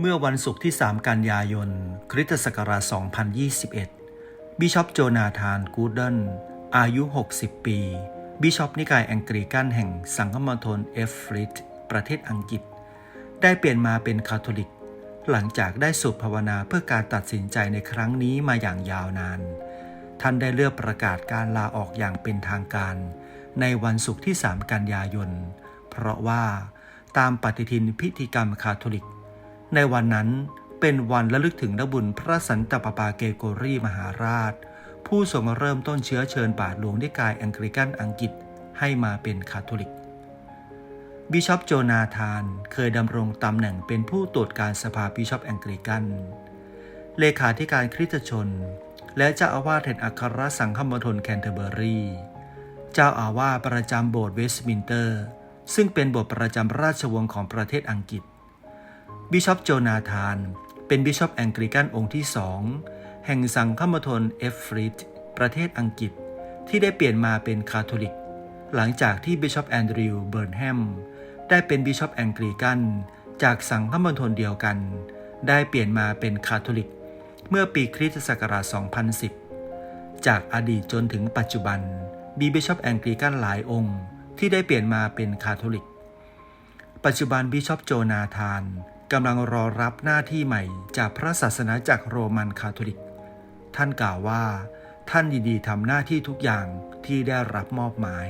เมื่อวันศุกร์ที่ 3 กันยายน คริสตศักราช 2021 บิชอปโจนาธานกูดเดนอายุ 60 ปี บิชอปนิกายแองกรีกันแห่งสังฆมณฑลเอฟฟริตประเทศอังกฤษ ได้เปลี่ยนมาเป็นคาทอลิก หลังจากได้สุดภาวนาเพื่อการตัดสินใจในครั้งนี้มาอย่างยาวนาน ท่านได้เลือกประกาศการลาออกอย่างเป็นทางการ ในวันศุกร์ที่ 3 กันยายน เพราะว่าตามปฏิทินพิธีกรรมคาทอลิก ในวันนั้นเป็นวันระลึกถึงนบุญพระสันตะปาปาเกโกรีมหาราช ผู้ทรงเริ่มต้นเชื้อเชิญบาทหลวงนิกายแองกริกันอังกฤษให้มาเป็นคาทอลิก บิชอปโจนาธานเคยดำรงตำแหน่งเป็นผู้ตรวจการสภาบิชอปแองกริกัน เลขาธิการคริสตชน และเจ้าอาวาสแห่งอัครสังฆมณฑลแคนเทอร์เบอรีเจ้าอาวาสประจำโบสถ์เวสต์มินเตอร์ ซึ่งเป็นโบสถ์ประจำราชวงศ์ของประเทศอังกฤษ บิชอปโจนาธาน เป็นบิชอปแองกริกันองค์ที่สองแห่งสังฆมณฑลเอฟฟริตประเทศอังกฤษที่ได้เปลี่ยนมาเป็นคาทอลิก หลังจากที่บิชอปแอนดริวเบิร์นแฮมได้เป็นบิชอปแองกริกันจากสังฆมณฑลเดียวกัน ได้เปลี่ยนมาเป็นคาทอลิก เมื่อปีคริสตศักราช 2010 จากอดีตจนถึงปัจจุบันมีบิชอปแองกริกันหลายองค์ ที่ได้เปลี่ยนมาเป็นคาทอลิก ปัจจุบันบิชอปโจนาธาน กำลังรอรับหน้าที่ใหม่จากพระศาสนาจากโรมันคาทอลิก ท่านกล่าวว่า ท่านยินดีทำหน้าที่ทุกอย่างที่ได้รับมอบหมาย